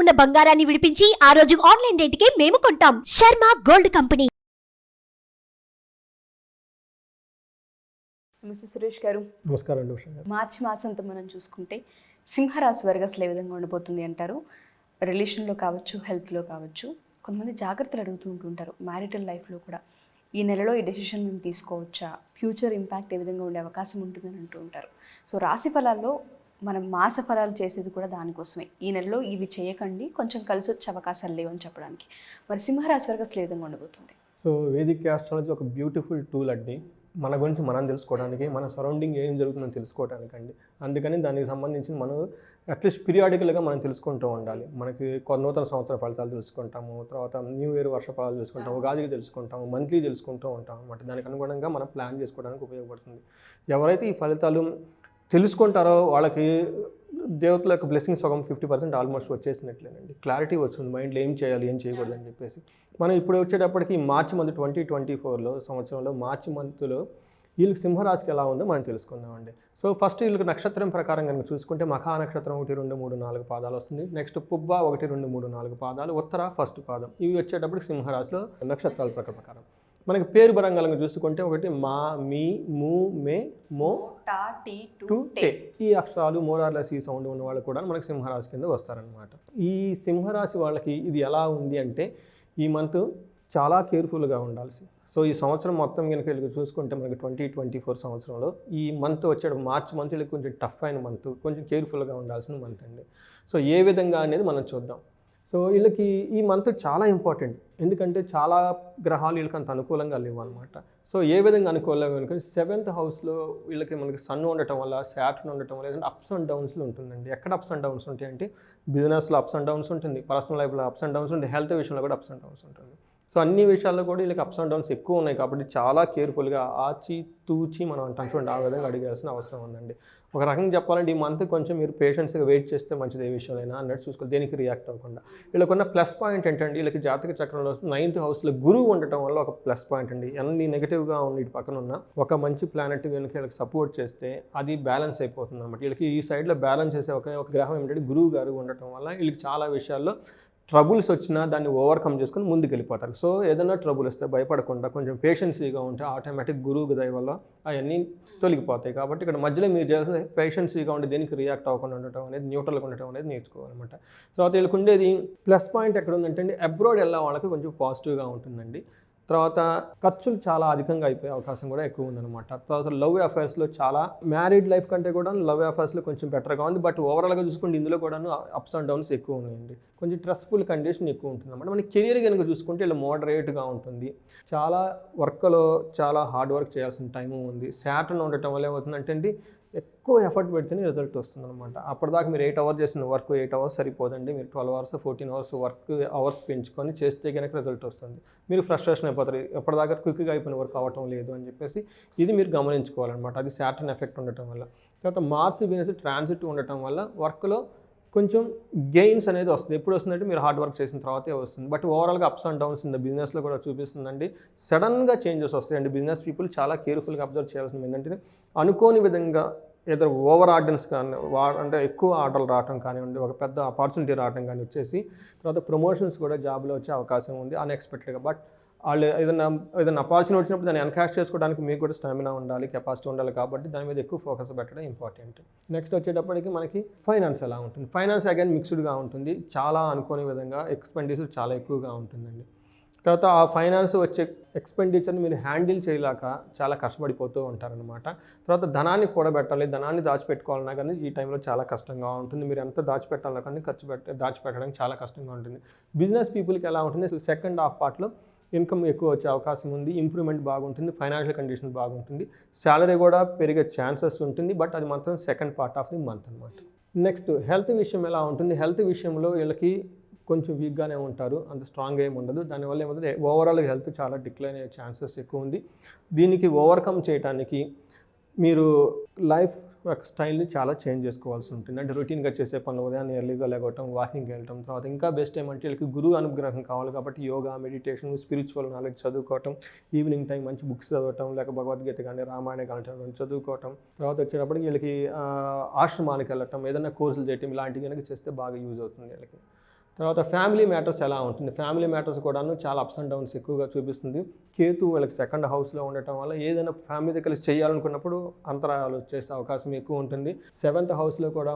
ఉన్న బంగారాన్ని విడిపించి ఆ రోజు ఆన్లైన్ రేటుకే మేము కొంటాం. Sharma gold company. నమస్తే సురేష్ గారు నమస్కారం అండి ఉషా గారు. మార్చి మాసంతో మనం చూసుకుంటే సింహరాశి వారికి అసలు ఏ విధంగా ఉండబోతుంది అంటారు? రిలేషన్లో కావచ్చు హెల్త్లో కావచ్చు కొంతమంది జాగ్రత్తలు అడుగుతూ ఉంటుంటారు మ్యారిటల్ లైఫ్లో కూడా. ఈ నెలలో ఈ డెసిషన్ మేము తీసుకోవచ్చా? ఫ్యూచర్ ఇంపాక్ట్ ఏ విధంగా ఉండే అవకాశం ఉంటుందని అంటూ ఉంటారు. సో రాశి ఫలాల్లో మనం మాస ఫలాలు చేసేది కూడా దానికోసమే. ఈ నెలలో ఇవి చేయకండి కొంచెం కలిసి వచ్చే అవకాశాలు లేవు అని చెప్పడానికి. మరి సింహరాశి వారికి అసలు ఏ విధంగా ఉండబోతుంది? సో వేదిక్ ఆస్ట్రాలజీ ఒక బ్యూటిఫుల్ టూల్ అండి. మన గురించి మనం తెలుసుకోవడానికి మన సరౌండింగ్ ఏం జరుగుతుందో తెలుసుకోవడానికి అండి అందుకని దానికి సంబంధించి మనం అట్లీస్ట్ పీరియాడికల్గా మనం తెలుసుకుంటూ ఉండాలి. మనకి నూతన సంవత్సర ఫలితాలు తెలుసుకుంటాము తర్వాత న్యూ ఇయర్ వర్ష ఫలాలు తెలుసుకుంటాము ఉగాదికి తెలుసుకుంటాము మంత్లీ తెలుసుకుంటూ ఉంటాం అనమాట దానికి అనుగుణంగా మనం ప్లాన్ చేసుకోవడానికి ఉపయోగపడుతుంది. ఎవరైతే ఈ ఫలితాలు తెలుసుకుంటారో వాళ్ళకి దేవతల యొక్క బ్లెస్సింగ్స్ సగం ఫిఫ్టీ పర్సెంట్ ఆల్మోస్ట్ వచ్చేసినట్లేనండి. క్లారిటీ వస్తుంది. మైండ్లో ఏం చేయాలి ఏం చేయకూడదు అని చెప్పేసి. మనం ఇప్పుడు వచ్చేటప్పటికి మార్చి మంత్ ట్వంటీ ట్వంటీ ఫోర్లో సంవత్సరంలో మార్చి మంత్లో వీళ్ళకి సింహరాశికి ఎలా ఉందో మనం తెలుసుకుందామండి. సో ఫస్ట్ వీళ్ళకి నక్షత్రం ప్రకారం కనుక చూసుకుంటే మఖా నక్షత్రం ఒకటి రెండు మూడు నాలుగు పాదాలు వస్తుంది. నెక్స్ట్ పుబ్బ ఒకటి రెండు మూడు నాలుగు పాదాలు. ఉత్తర ఫస్ట్ పాదం. ఇవి వచ్చేటప్పటికి సింహరాశిలో నక్షత్రాల ప్రకారం. మనకి పేరు పరంగా చూసుకుంటే ఒకటి మా మీ ము మే మో టా టీ టు టే ఈ అక్షరాలు మోరార్లెస్ ఈ సౌండ్ ఉన్న వాళ్ళు కూడా మనకి సింహరాశి కింద వస్తారనమాట ఈ సింహరాశి వాళ్ళకి ఇది ఎలా ఉంది అంటే ఈ మంత్ చాలా కేర్ఫుల్గా ఉండాల్సి. సో ఈ సంవత్సరం మొత్తం కనుక వీళ్ళకి చూసుకుంటే మనకి ట్వంటీ ట్వంటీ ఫోర్ సంవత్సరంలో ఈ మంత్ వచ్చే మార్చ్ మంత్ వీళ్ళకి కొంచెం టఫ్ అయిన మంత్ కొంచెం కేర్ఫుల్గా ఉండాల్సిన మంత్ అండి. సో ఏ విధంగా అనేది మనం చూద్దాం. సో వీళ్ళకి ఈ మంత్ చాలా ఇంపార్టెంట్. ఎందుకంటే చాలా గ్రహాలు వీళ్ళకి అంత అనుకూలంగా లేవు అనమాట సో ఏ విధంగా అనుకూలంగా అనుకుంటే సెవెంత్ హౌస్లో వీళ్ళకి మనకి సన్ ఉండటం వల్ల శాటర్న్ ఉండటం వల్ల ఏదంటే అప్స్ అండ్ డౌన్స్లో ఉంటుందండి. ఎక్కడ అప్స్ అండ్ డౌన్స్ ఉంటాయంటే బిజినెస్లో అప్స్ అండ్ డౌన్స్ ఉంటుంది పర్సనల్ లైఫ్లో అప్స్ అండ్ డౌన్స్ ఉంటుంది హెల్త్ విషయంలో కూడా అప్స్ అండ్ డౌన్స్ ఉంటుంది. సో అన్ని విషయాల్లో కూడా వీళ్ళకి అప్స్ అండ్ డౌన్స్ ఎక్కువ ఉన్నాయి కాబట్టి చాలా కేర్ఫుల్గా ఆచి తూచి మనం అంటాం చూడండి ఆ విధంగా అడిగాల్సిన అవసరం ఉందండి. ఒక రకంగా చెప్పాలంటే ఈ మంత్ కొంచెం మీరు పేషెన్స్గా వెయిట్ చేస్తే మంచిది ఏ విషయంలో అన్నట్టు చూసుకోవాలి. దేనికి రియాక్ట్ అవ్వకుండా. వీళ్ళకున్న ప్లస్ పాయింట్ ఏంటంటే వీళ్ళకి జాతక చక్రంలో నైన్త్ హౌస్లో గురువు ఉండటం వల్ల ఒక ప్లస్ పాయింట్ అండి. అన్ని నెగిటివ్గా ఉన్న ఇటు పక్కన ఉన్న ఒక మంచి ప్లానెట్ కనుక వీళ్ళకి సపోర్ట్ చేస్తే అది బ్యాలెన్స్ అయిపోతుంది అనమాట వీళ్ళకి ఈ సైడ్లో బ్యాలెన్స్ చేసే ఒక ఒక గ్రహం ఏంటంటే గురువు గారు ఉండటం వల్ల వీళ్ళకి చాలా విషయాల్లో ట్రబుల్స్ వచ్చినా దాన్ని ఓవర్కమ్ చేసుకుని ముందుకు వెళ్ళిపోతారు సో ఏదైనా ట్రబుల్ వస్తే భయపడకుండా కొంచెం పేషెన్సీగా ఉంటే ఆటోమేటిక్ గురువు దయ వల్ల అవన్నీ తొలగిపోతాయి. కాబట్టి ఇక్కడ మధ్యలో మీరు చేయాల్సిన పేషెన్సీగా ఉండి దేనికి రియాక్ట్ అవ్వకుండా ఉండటం అనేది న్యూట్రల్గా ఉండటం అనేది నేర్చుకోవాలన్నమాట. తర్వాత వీళ్ళకి ఉండేది ప్లస్ పాయింట్ ఎక్కడ ఉందంటే అబ్రాడ్ వెళ్ళే వాళ్ళకి కొంచెం పాజిటివ్గా ఉంటుందండి. తర్వాత ఖర్చులు చాలా అధికంగా అయిపోయే అవకాశం కూడా ఎక్కువ ఉందన్నమాట. తర్వాత లవ్ అఫైర్స్లో చాలా మ్యారీడ్ లైఫ్ కంటే కూడా లవ్ అఫైర్స్లో కొంచెం బెటర్గా ఉంది. బట్ ఓవరాల్గా చూసుకుంటే ఇందులో కూడా అప్స్ అండ్ డౌన్స్ ఎక్కువ ఉన్నాయండి. కొంచెం స్ట్రెస్ఫుల్ కండిషన్ ఎక్కువ ఉంటుంది అనమాట మన కెరీర్ కనుక చూసుకుంటే ఇలా మోడరేట్గా ఉంటుంది. చాలా వర్క్లో చాలా హార్డ్ వర్క్ చేయాల్సిన టైం ఉంది. శాటర్న్ ఉండటం వల్ల ఏమవుతుందంటే అండి ఎక్కువ ఎఫర్ట్ పెడితేనే రిజల్ట్ వస్తుంది అనమాట అప్పటిదాకా మీరు ఎయిట్ అవర్స్ చేసిన వర్క్ ఎయిట్ అవర్స్ సరిపోదండి. మీరు twelve hours fourteen hours work hours పెంచుకొని చేస్తే కనుక రిజల్ట్ వస్తుంది. మీరు ఫ్రస్ట్రేషన్ అయిపోతారు. ఎప్పటిదాకా క్విక్గా అయిపోయిన వర్క్ అవ్వటం లేదు అని చెప్పేసి ఇది మీరు గమనించుకోవాలన్నమాట. అది శాటర్న్ ఎఫెక్ట్ ఉండటం వల్ల. తర్వాత మార్స్ వీనస్ ట్రాన్సిట్ ఉండటం వల్ల వర్క్లో కొంచెం గెయిన్స్ అనేది వస్తుంది. ఎప్పుడు వస్తుందంటే మీరు హార్డ్ వర్క్ చేసిన తర్వాతే వస్తుంది. బట్ ఓవరాల్గా అప్స్ అండ్ డౌన్స్ ఇన్ బిజినెస్లో కూడా చూపిస్తుందండి. సడన్గా చేంజెస్ వస్తాయండి. బిజినెస్ పీపుల్ చాలా కేర్ఫుల్గా అబ్జర్వ్ చేయాల్సింది ఏంటంటే అనుకోని విధంగా ఏదో ఓవర్ ఆర్డర్స్ కానీ వా అంటే ఎక్కువ ఆర్డర్లు రావడం కానివ్వండి ఒక పెద్ద ఆపర్చునిటీ రావడం కానీ వచ్చేసి తర్వాత ప్రమోషన్స్ కూడా జాబ్లో వచ్చే అవకాశం ఉంది అన్ఎక్స్పెక్టెడ్గా బట్ వాళ్ళు ఏదైనా ఏదైనా అపార్చునిటీ వచ్చినప్పుడు దాన్ని ఎన్కాష్ చేసుకోవడానికి మీకు కూడా స్టామినా ఉండాలి కెపాసిటీ ఉండాలి కాబట్టి దాని మీద ఎక్కువ ఫోకస్ పెట్టడం ఇంపార్టెంట్ నెక్స్ట్ వచ్చేటప్పటికి మనకి ఫైనాన్స్ ఎలా ఉంటుంది? ఫైనాన్స్ అగైన్ మిక్స్డ్గా ఉంటుంది. చాలా అనుకోని విధంగా ఎక్స్పెండిచర్ చాలా ఎక్కువగా ఉంటుందండి. తర్వాత ఆ ఫైనాన్స్ వచ్చే ఎక్స్పెండిచర్ని మీరు హ్యాండిల్ చేయలేక చాలా కష్టపడిపోతూ ఉంటారనమాట తర్వాత ధనాన్ని కూడబెట్టాలి ధనాన్ని దాచిపెట్టుకోవాలన్నా కానీ ఈ టైంలో చాలా కష్టంగా ఉంటుంది. మీరు ఎంత దాచిపెట్టాలన్నా కానీ ఖర్చు పెట్ట దాచిపెట్టడానికి చాలా కష్టంగా ఉంటుంది. బిజినెస్ పీపుల్కి ఎలా ఉంటుంది? సెకండ్ హాఫ్ పార్ట్లో ఇన్కమ్ ఎక్కువ వచ్చే అవకాశం ఉంది ఇంప్రూవ్మెంట్ బాగుంటుంది ఫైనాన్షియల్ కండిషన్ బాగుంటుంది శాలరీ కూడా పెరిగే ఛాన్సెస్ ఉంటుంది బట్ అది మాత్రం second part of the month అనమాట నెక్స్ట్ హెల్త్ విషయం ఎలా ఉంటుంది? హెల్త్ విషయంలో వీళ్ళకి కొంచెం వీక్గానే ఉంటారు అంత స్ట్రాంగ్ ఏమి ఉండదు. దానివల్ల ఏమంటే ఓవరాల్ హెల్త్ చాలా డిక్లైన్ అయ్యే ఛాన్సెస్ ఎక్కువ ఉంది. దీనికి ఓవర్కమ్ చేయడానికి మీరు లైఫ్ స్టైల్ని చాలా చేంజ్ చేసుకోవాల్సి ఉంటుంది. అంటే రొటీన్గా చేసే పనులు ఉదయం ఎర్లీగా లేకపోవటం వాకింగ్కి వెళ్ళటం తర్వాత ఇంకా బెస్ట్ ఏమంటే వీళ్ళకి గురువు అనుగ్రహం కావాలి కాబట్టి యోగా మెడిటేషన్ స్పిరిచువల్ నాలెడ్జ్ చదువుకోవటం ఈవినింగ్ టైం మంచి బుక్స్ చదవటం లేక భగవద్గీత కానీ రామాయణ కానీ చదువుకోవటం తర్వాత వచ్చేటప్పటికి వీళ్ళకి ఆశ్రమానికి వెళ్ళటం ఏదైనా కోర్సులు చేయటం ఇలాంటివి కనుక చేస్తే బాగా యూజ్ అవుతుంది వీళ్ళకి. తర్వాత ఫ్యామిలీ మ్యాటర్స్ ఎలా ఉంటుంది? ఫ్యామిలీ మ్యాటర్స్ కూడాను చాలా అప్స్ అండ్ డౌన్స్ ఎక్కువగా చూపిస్తుంది. కేతు వాళ్ళకి సెకండ్ హౌస్లో ఉండటం వల్ల ఏదైనా ఫ్యామిలీ దగ్గర చేయాలనుకున్నప్పుడు అంతరాయాలు చేసే అవకాశం ఎక్కువ ఉంటుంది. సెవెంత్ హౌస్లో కూడా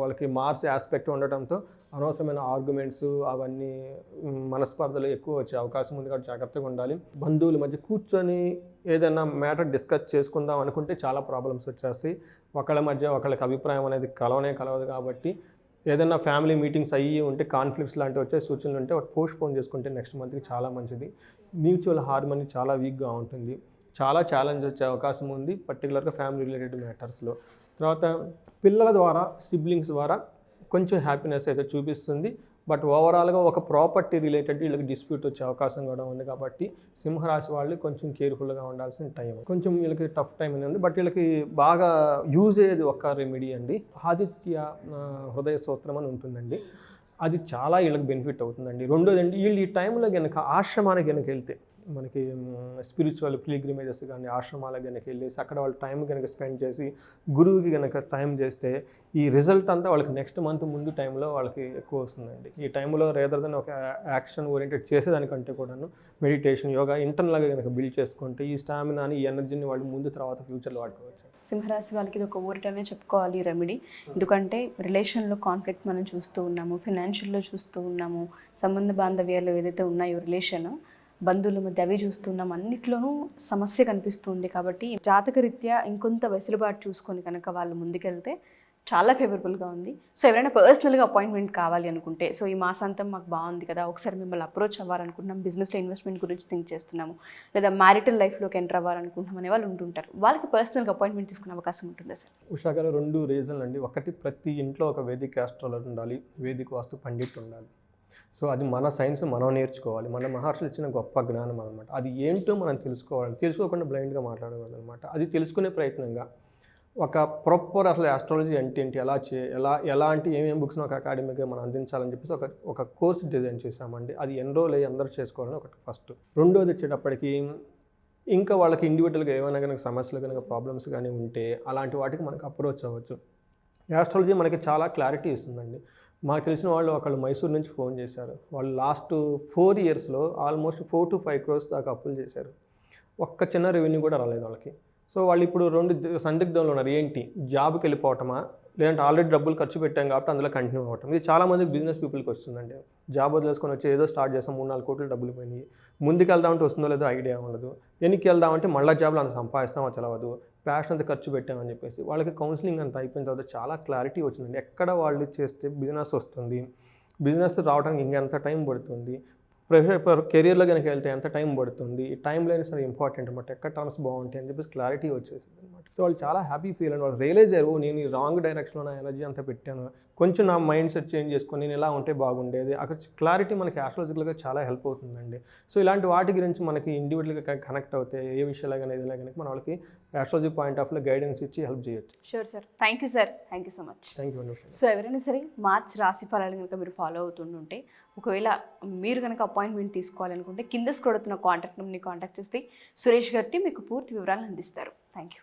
వాళ్ళకి మార్స్ ఆస్పెక్ట్ ఉండటంతో అనవసరమైన ఆర్గ్యుమెంట్స్ అవన్నీ మనస్పర్ధలు ఎక్కువ వచ్చే అవకాశం ఉంది కాబట్టి జాగ్రత్తగా ఉండాలి. బంధువుల మధ్య కూర్చొని ఏదైనా మ్యాటర్ డిస్కస్ చేసుకుందాం అనుకుంటే చాలా ప్రాబ్లమ్స్ వచ్చేస్తాయి. ఒకళ్ళ మధ్య ఒకళ్ళకి అభిప్రాయం అనేది కలవనే కలవదు కాబట్టి ఏదైనా ఫ్యామిలీ మీటింగ్స్ అయ్యి ఉంటే కాన్ఫ్లిక్ట్స్ లాంటివి వచ్చే సూచనలు ఉంటే వాటి పోస్ట్ పోన్ చేసుకుంటే నెక్స్ట్ మంత్కి చాలా మంచిది. మ్యూచువల్ హార్మోనీ చాలా వీక్గా ఉంటుంది. చాలా ఛాలెంజ్ వచ్చే అవకాశం ఉంది పర్టికులర్గా ఫ్యామిలీ రిలేటెడ్ మ్యాటర్స్లో. తర్వాత పిల్లల ద్వారా సిబ్లింగ్స్ ద్వారా కొంచెం హ్యాపీనెస్ అయితే చూపిస్తుంది. బట్ ఓవరాల్గా ఒక ప్రాపర్టీ రిలేటెడ్ వీళ్ళకి డిస్ప్యూట్ వచ్చే అవకాశం కూడా ఉంది కాబట్టి సింహరాశి వాళ్ళు కొంచెం కేర్ఫుల్గా ఉండాల్సిన టైం కొంచెం వీళ్ళకి టఫ్ టైం అనేది ఉంది. బట్ వీళ్ళకి బాగా యూజ్ అయ్యేది ఒక రెమెడీ అండి. ఆదిత్య హృదయ సూత్రం అని ఉంటుందండి. అది చాలా వీళ్ళకి బెనిఫిట్ అవుతుందండి. రెండోదండి వీళ్ళు ఈ టైంలో కనుక ఆశ్రమానికి కనుక వెళ్తే మనకి స్పిరిచువల్ పిలిగ్రిమేజెస్ కానీ ఆశ్రమాలకు కనుక వెళ్ళేసి అక్కడ వాళ్ళు టైం కనుక స్పెండ్ చేసి గురువుకి కనుక టైం చేస్తే ఈ రిజల్ట్ అంతా వాళ్ళకి నెక్స్ట్ మంత్ ముందు టైంలో వాళ్ళకి ఎక్కువ వస్తుందండి. ఈ టైంలో రేదర్ దెన్ ఒక యాక్షన్ ఓరియంటెడ్ చేసేదానికంటే కూడాను మెడిటేషన్ యోగా ఇంటర్నల్గా కనుక బిల్డ్ చేసుకుంటే ఈ స్టామినాని ఈ ఎనర్జీని వాళ్ళు ముందు తర్వాత ఫ్యూచర్లో వాడుకోవచ్చు. సింహరాశి వాళ్ళకి ఇది ఒక ఊరిటనే చెప్పుకోవాలి రెమెడీ ఎందుకంటే రిలేషన్లో కాన్ఫ్లిక్ట్ మనం చూస్తూ ఉన్నాము ఫినాన్షియల్లో చూస్తూ ఉన్నాము సంబంధ బాంధవ్యాలు ఏదైతే ఉన్నాయో రిలేషన్ బంధువుల మధ్య అవి చూస్తున్నాం. అన్నిట్లోనూ సమస్య కనిపిస్తుంది కాబట్టి జాతకరీత్యా ఇంకొంత వెసులుబాటు చూసుకొని కనుక వాళ్ళు ముందుకెళ్తే చాలా ఫేవరబుల్గా ఉంది. సో ఎవరైనా పర్సనల్గా అపాయింట్మెంట్ కావాలి అనుకుంటే సో ఈ మాసాంతం మాకు బాగుంది కదా ఒకసారి మిమ్మల్ని అప్రోచ్ అవ్వాలనుకుంటున్నాం. బిజినెస్లో ఇన్వెస్ట్మెంట్ గురించి థింక్ చేస్తున్నాము. లేదా మ్యారిటల్ లైఫ్లోకి ఎంటర్ అవ్వాలనుకుంటున్నాం అనే వాళ్ళు ఉంటుంటారు. వాళ్ళకి పర్సనల్గా అపాయింట్మెంట్ తీసుకునే అవకాశం ఉంటుందా సార్? ఉషా రెండు రీజన్లు అండి. ఒకటి ప్రతి ఇంట్లో ఒక వేదిక ఆస్ట్రాలర్ ఉండాలి వేదిక వాస్తు పండిట్ ఉండాలి. సో అది మన సైన్స్ మనం నేర్చుకోవాలి. మన మహర్షులు ఇచ్చిన గొప్ప జ్ఞానం అనమాట అది ఏంటో మనం తెలుసుకోవాలి. తెలుసుకోకుండా బ్లైండ్గా మాట్లాడకూడదు అనమాట అది తెలుసుకునే ప్రయత్నంగా. ఒక ప్రాపర్ అసలు ఆస్ట్రాలజీ అంటే ఏంటి? ఎలా చే ఎలా ఎలాంటి ఏమేమి బుక్స్ ఒక అకాడమీగా మనం అందించాలని చెప్పేసి ఒక ఒక కోర్స్ డిజైన్ చేసామండి అది ఎన్రోల్ అయ్యి అందరూ చేసుకోవాలని ఒకటి ఫస్ట్ రెండోది వచ్చేటప్పటికి ఇంకా వాళ్ళకి ఇండివిజువల్గా ఏమైనా కనుక సమస్యలు కనుక ప్రాబ్లమ్స్ కానీ ఉంటే అలాంటి వాటికి మనకు అప్రోచ్ అవ్వచ్చు. యాస్ట్రాలజీ మనకి చాలా క్లారిటీ ఇస్తుందండి. మాకు తెలిసిన వాళ్ళు ఒకళ్ళు మైసూర్ నుంచి ఫోన్ చేశారు. వాళ్ళు లాస్ట్ ఫోర్ ఇయర్స్లో almost four to five crores దాకా అప్పులు చేశారు. ఒక్క చిన్న రెవెన్యూ కూడా రాలేదు వాళ్ళకి. సో వాళ్ళు ఇప్పుడు రెండు సందిగ్ధంలో ఉన్నారు. ఏంటి? జాబ్కి వెళ్ళిపోవటమా? లేదంటే ఆల్రెడీ డబ్బులు ఖర్చు పెట్టాం కాబట్టి అందులో కంటిన్యూ అవ్వటం. ఇది చాలామంది బిజినెస్ పీపుల్కి వస్తుందండి. జాబ్ వదిలేసుకొని వచ్చి ఏదో స్టార్ట్ చేస్తాం. మూడు నాలుగు కోట్లు డబ్బులు పోయినాయి. ముందుకు వెళ్దామంటే వస్తుందో లేదో ఐడియా ఉండదు. వెనక్కి వెళ్దామంటే మళ్ళీ జాబ్లో అంత సంపాదిస్తామో చదవదు ప్యాషన్ అంత ఖర్చు పెట్టామని చెప్పేసి వాళ్ళకి కౌన్సిలింగ్ అంతా అయిపోయిన తర్వాత చాలా క్లారిటీ వచ్చిందండి. ఎక్కడ వాళ్ళు చేస్తే బిజినెస్ వస్తుంది బిజినెస్ రావడానికి ఇంకెంత టైం పడుతుంది ప్రెషర్ కెరియర్లో కనుక వెళ్తే ఎంత టైం పడుతుంది ఈ టైం లైన్ సరే ఇంపార్టెంట్ అనమాట ఎక్కడ టర్మ్స్ బాగుంటాయి అని చెప్పేసి క్లారిటీ వచ్చేసింది. సో వాళ్ళు చాలా హ్యాపీ ఫీల్ అండి వాళ్ళు రియలైజ్ అయ్యారు "ఓ, నేను ఈ రాంగ్ డైరెక్షన్లో నా ఎనర్జీ అంతా పెట్టాను. కొంచెం నా మైండ్ సెట్ చేంజ్ చేసుకొని నేను ఇలా ఉంటే బాగుండేది. అక్కడ క్లారిటీ మనకి ఆస్ట్రాలజికల్గా చాలా హెల్ప్ అవుతుందండి. సో ఇలాంటి వాటి గురించి మనకి ఇండివిజువల్గా కనెక్ట్ అవుతాయి ఏ విషయాలు కానీ ఏదైనా కానీ మన వాళ్ళకి ఆస్ట్రాలజీ పాయింట్ ఆఫ్లో గైడెన్స్ ఇచ్చి హెల్ప్ చేయొచ్చు. Sure sir thank you sir thank you so much thank you so ఎవరైనా సరే మార్చ్ రాశి ఫలాలు కనుక మీరు ఫాలో అవుతుంటుంటే ఒకవేళ మీరు కనుక అపాయింట్మెంట్ తీసుకోవాలనుకుంటే కింద స్క్రోల్ అవుతున్న కాంటాక్ట్ నెంబర్ని కాంటాక్ట్ చేస్తే సురేష్ గారికి మీకు పూర్తి వివరాలు అందిస్తారు. Thank you